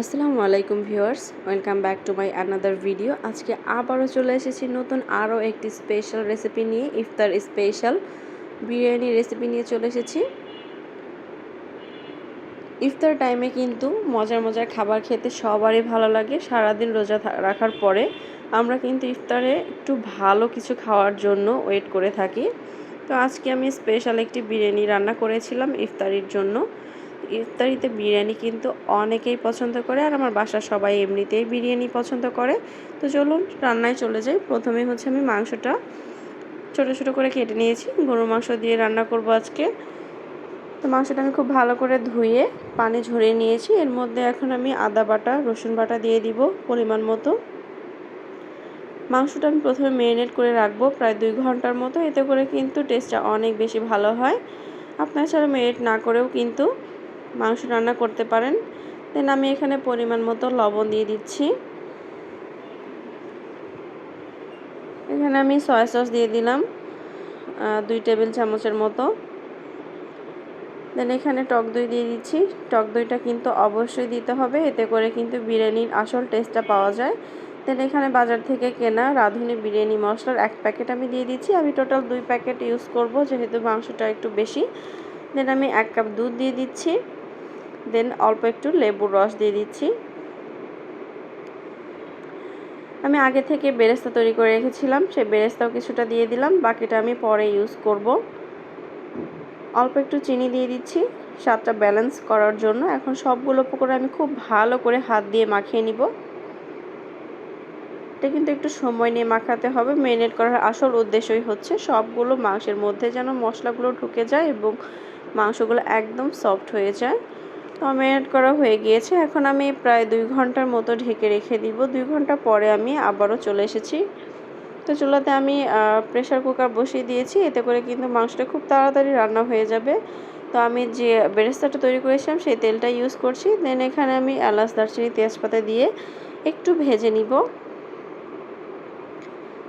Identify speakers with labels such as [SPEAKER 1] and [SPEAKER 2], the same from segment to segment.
[SPEAKER 1] আসসালামু আলাইকুম viewers, welcome back to my another video. আজকে আবারও চলে এসেছি নতুন আরও একটি স্পেশাল রেসিপি নিয়ে, ইফতার স্পেশাল বিরিয়ানি রেসিপি নিয়ে চলে এসেছি। ইফতার টাইমে কিন্তু মজার মজার খাবার খেতে সবারই ভালো লাগে, সারাদিন রোজা রাখার পরে আমরা কিন্তু ইফতারে একটু ভালো কিছু খাওয়ার জন্য ওয়েট করে থাকি। তো আজকে আমি স্পেশাল একটি বিরিয়ানি রান্না করেছিলাম ইফতারির জন্য। ইফতারিতে বিরিয়ানি কিন্তু অনেকেই পছন্দ করে আর আমার বাসার সবাই এমনিতেই বিরিয়ানি পছন্দ করে। তো চলুন রান্নায় চলে যাই। প্রথমে হচ্ছে আমি মাংসটা ছোট ছোট করে কেটে নিয়েছি। গরুর মাংস দিয়ে রান্না করব আজকে। তো মাংসটা আমি খুব ভালো করে ধুয়ে পানি ঝরিয়ে নিয়েছি। এর মধ্যে এখন আমি আদা বাটা, রসুন বাটা দিয়ে দিব পরিমাণ মতো। মাংসটা আমি প্রথমে ম্যারিনেট করে রাখব প্রায় দুই ঘণ্টার মতো। এতে করে কিন্তু টেস্টটা অনেক বেশি ভালো হয়। আপনার ছাড়া ম্যারিনেট না করেও কিন্তু মাংস রান্না করতে পারেন। দেন আমি এখানে পরিমাণ মতো লবণ দিয়ে দিচ্ছি। এখানে আমি সয়া সস দিয়ে দিলাম দুই টেবিল চামচের মতো। দেন এখানে টক দই দিয়ে দিচ্ছি। টক দইটা কিন্তু অবশ্যই দিতে হবে, এতে করে কিন্তু বিরিয়ানির আসল টেস্টটা পাওয়া যায়। দেন এখানে বাজার থেকে কেনা রাঁধুনি বিরিয়ানি মশলার এক প্যাকেট আমি দিয়ে দিচ্ছি। আমি টোটাল দুই প্যাকেট ইউজ করব, যেহেতু মাংসটা একটু বেশি। দেন আমি এক কাপ দুধ দিয়ে দিচ্ছি। দেন অল্প একটু লেবুর রস দিয়ে দিচ্ছি। আমি আগে থেকে বেরেস্তা তৈরি করে রেখেছিলাম, সেই বেরেস্তাও কিছুটা দিয়ে দিলাম, বাকিটা আমি পরে ইউজ করব। অল্প একটু চিনি দিয়ে দিচ্ছি, স্বাদটা ব্যালেন্স করার জন্য। এখন সবগুলো পুকুরে আমি খুব ভালো করে হাত দিয়ে মাখিয়ে নিব। এটা কিন্তু একটু সময় নিয়ে মাখাতে হবে মেরিনেট করার আসল উদ্দেশ্যই হচ্ছে সবগুলো মাংসের মধ্যে যেন মশলাগুলো ঢুকে যায় এবং মাংসগুলো একদম সফট হয়ে যায়। তো ম্যারিনেট করা হয়ে গিয়েছে। এখন আমি প্রায় দুই ঘণ্টার মতো ঢেকে রেখে দিব। দুই ঘণ্টা পরে আমি আবারও চলে এসেছি। তো চুলাতে আমি প্রেশার কুকার বসিয়ে দিয়েছি। এতে করে কিন্তু মাংসটা খুব তাড়াতাড়ি রান্না হয়ে যাবে। তো আমি যে বেরেস্তাটা তৈরি করেছিলাম, সেই তেলটা ইউজ করছি। দেন এখানে আমি এলাচ, দারচিনি, তেজপাতা দিয়ে একটু ভেজে নিব।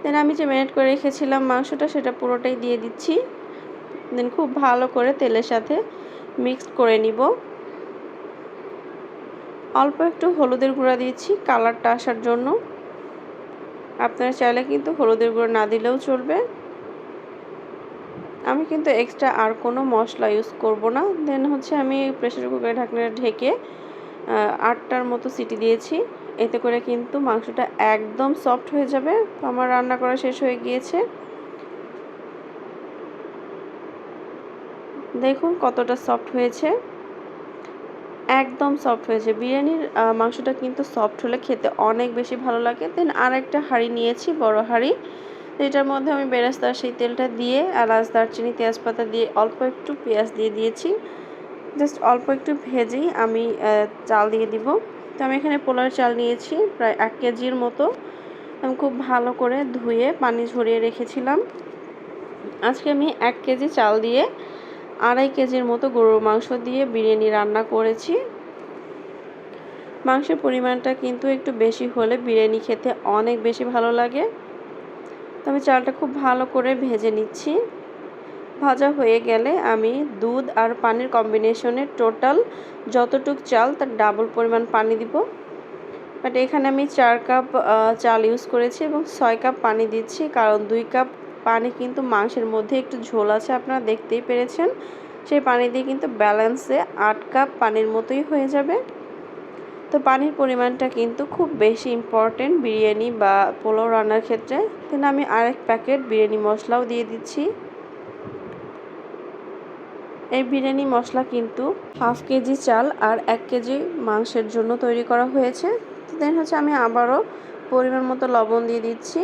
[SPEAKER 1] দেন আমি যে ম্যারিনেট করে রেখেছিলাম মাংসটা, সেটা পুরোটাই দিয়ে দিচ্ছি। দেন খুব ভালো করে তেলের সাথে মিক্সড করে নিব। অল্প একটু হলুদের গুঁড়া দিয়েছি কালারটা আসার জন্য। আপনারা চাইলে কিন্তু হলুদের গুঁড়া না দিলেও চলবে। আমি কিন্তু এক্সট্রা আর কোনো মশলা ইউজ করব না। দেন হচ্ছে আমি প্রেশার কুকারে ঢাকনা ঢেকে আটটার মতো সিটি দিয়েছি। এতে করে কিন্তু মাংসটা একদম সফট হয়ে যাবে। আমার রান্না করা শেষ হয়ে গিয়েছে। দেখুন কতটা সফট হয়েছে। একদম সফট হয়েছে বিরিয়ানির মাংসটা কিন্তু সফট হলে খেতে অনেক বেশি ভালো লাগে। দেন আর একটা হাঁড়ি নিয়েছি, বড় হাঁড়ি। এটার মধ্যে আমি বেরাস্তার সেই তেলটা দিয়ে, এলাচ, দারচিনি, তেজপাতা দিয়ে অল্প একটু পেঁয়াজ দিয়ে দিয়েছি। জাস্ট অল্প একটু ভেজেই আমি চাল দিয়ে দিব। তো আমি এখানে পোলার চাল নিয়েছি, প্রায় এক কেজির মতো। আমি খুব ভালো করে ধুয়ে, পানি ঝরিয়ে রেখেছিলাম। আজকে আমি এক কেজি চাল দিয়ে আড়াই কেজির মতো গরুর মাংস দিয়ে বিরিয়ানি রান্না করেছি। মাংসের পরিমাণটা কিন্তু একটু বেশি হলে বিরিয়ানি খেতে অনেক বেশি ভালো লাগে। তো আমি চালটা খুব ভালো করে ভেজে নিচ্ছি। ভাজা হয়ে গেলে আমি দুধ আর পানির কম্বিনেশনে টোটাল যতটুক চাল তার ডাবল পরিমাণ পানি দিব। বাট এখানে আমি চার কাপ চাল ইউজ করেছি এবং ছয় কাপ পানি দিচ্ছি, কারণ দুই কাপ পানি কিন্তু মাংসের মধ্যে একটু ঝোল আছে, আপনারা দেখতেই পেরেছেন। সেই পানি দিয়ে কিন্তু ব্যালেন্সে আট কাপ পানির মতোই হয়ে যাবে। তো পানির পরিমাণটা কিন্তু খুব বেশি ইম্পর্টেন্ট বিরিয়ানি বা পোলাও রান্নার ক্ষেত্রে। দেন আমি আরেক প্যাকেট বিরিয়ানি মশলাও দিয়ে দিচ্ছি। এই বিরিয়ানি মশলা কিন্তু হাফ কেজি চাল আর এক কেজি মাংসের জন্য তৈরি করা হয়েছে। তো দেন হচ্ছে আমি আবারও পরিমাণ মতো লবণ দিয়ে দিচ্ছি।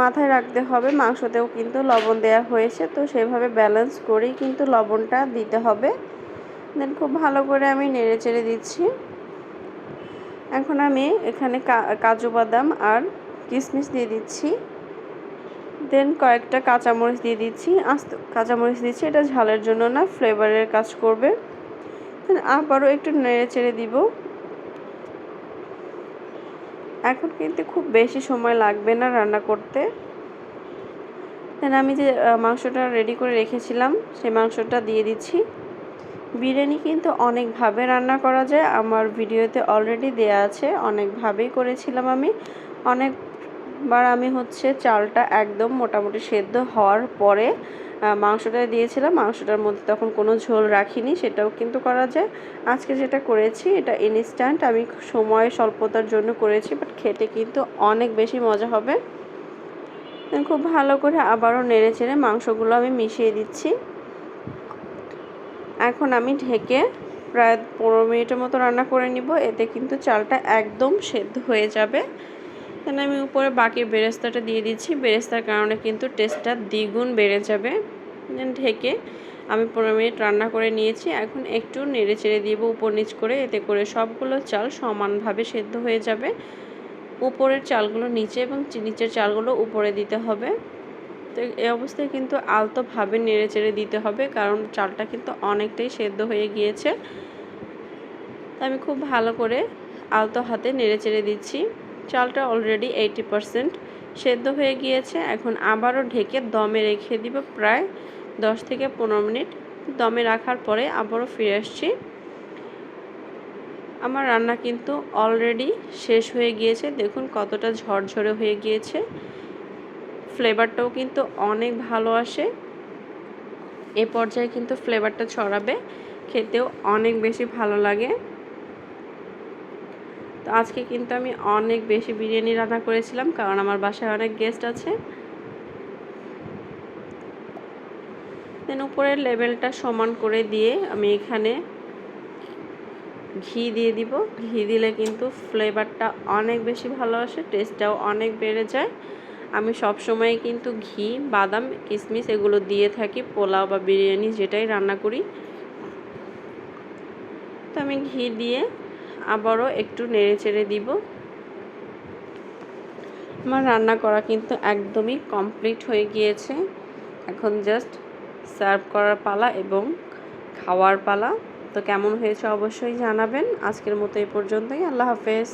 [SPEAKER 1] মাথায় রাখতে হবে, মাংসতেও কিন্তু লবণ দেওয়া হয়েছে, তো সেভাবে ব্যালেন্স করেই কিন্তু লবণটা দিতে হবে। দেন খুব ভালো করে আমি নেড়ে চেড়ে দিচ্ছি। এখন আমি এখানে কাজু বাদাম আর কিশমিশ দিয়ে দিচ্ছি। দেন কয়েকটা কাঁচামরিচ দিয়ে দিচ্ছি। আস্ত, কাঁচামরিচ দিচ্ছি, এটা ঝালের জন্য না ফ্লেভারের কাজ করবে। দেন আবারও একটু নেড়ে চেড়ে দিব। এখন কিন্তু খুব বেশি সময় লাগবে না রান্না করতে। দেন আমি যে মাংসটা রেডি করে রেখেছিলাম, সেই মাংসটা দিয়ে দিচ্ছি। বিরিয়ানি কিন্তু অনেকভাবে রান্না করা যায়। আমার ভিডিওতে অলরেডি দেয়া আছে, অনেকভাবেই করেছিলাম আমি। অনেকবার আমি হচ্ছে চালটা একদম মোটামুটি সেদ্ধ হওয়ার পরে মাংসটা দিয়েছিলাম, মাংসটার মধ্যে তখন কোনো ঝোল রাখিনি, সেটাও কিন্তু করা যায়। আজকে যেটা করেছি, এটা ইনস্ট্যান্ট আমি সময় স্বল্পতার জন্য করেছি বাট খেতে কিন্তু অনেক বেশি মজা হবে। খুব ভালো করে আবারও নেড়ে চেড়ে মাংসগুলো আমি মিশিয়ে দিচ্ছি। এখন আমি ঢেকে প্রায় পনেরো মিনিটের মতো রান্না করে নিব, এতে কিন্তু চালটা একদম সেদ্ধ হয়ে যাবে। এখানে আমি উপরে বাকি বেরেস্তাটা দিয়ে দিচ্ছি। বেরেস্তার কারণে কিন্তু টেস্টটা দ্বিগুণ বেড়ে যাবে। ঢেকে আমি পনেরো মিনিট রান্না করে নিয়েছি। এখন একটু নেড়ে চেড়ে দিব উপর নিচ করে এতে করে সবগুলো চাল সমানভাবে সেদ্ধ হয়ে যাবে। উপরের চালগুলো নিচে এবং নিচের চালগুলো উপরে দিতে হবে। তো এই অবস্থায় কিন্তু আলতোভাবে নেড়ে চেড়ে দিতে হবে কারণ চালটা কিন্তু অনেকটাই সেদ্ধ হয়ে গিয়েছে। আমি খুব ভালো করে আলতো হাতে নেড়ে চেড়ে দিচ্ছি। চালটা অলরেডি এইটি পারসেন্ট সেদ্ধ হয়ে গিয়েছে। এখন আবারও ঢেকে দমে রেখে দিব প্রায় দশ থেকে পনেরো মিনিট। দমে রাখার পরে আবারও ফিরে আসছি। আমার রান্না কিন্তু অলরেডি শেষ হয়ে গিয়েছে। দেখুন কতটা ঝরঝরে হয়ে গিয়েছে। ফ্লেভারটাও কিন্তু অনেক ভালো আসে। এ পর্যায়ে কিন্তু ফ্লেভারটা ছড়াবে। খেতেও অনেক বেশি ভালো লাগে। তো আজকে কিন্তু আমি অনেক বেশি বিরিয়ানি রান্না করেছিলাম, কারণ আমার বাসায় অনেক গেস্ট আছে। দেন উপরের লেভেলটা সমান করে দিয়ে আমি এখানে ঘি দিয়ে দিব। ঘি দিলে কিন্তু ফ্লেভারটা অনেক বেশি ভালো আসে টেস্টটাও অনেক বেড়ে যায়। আমি সব সময় কিন্তু ঘি, বাদাম কিশমিশ এগুলো দিয়ে থাকি, পোলাও বা বিরিয়ানি যেটাই রান্না করি। তো আমি ঘি দিয়ে আবারও একটু নেড়ে চেড়ে দিব। আমার রান্না করা কিন্তু একদমই কমপ্লিট হয়ে গিয়েছে। এখন জাস্ট সার্ভ করার পালা এবং খাওয়ার পালা। তো কেমন হয়েছে অবশ্যই জানাবেন। আজকের মতো এই পর্যন্তই। আল্লাহ হাফেজ।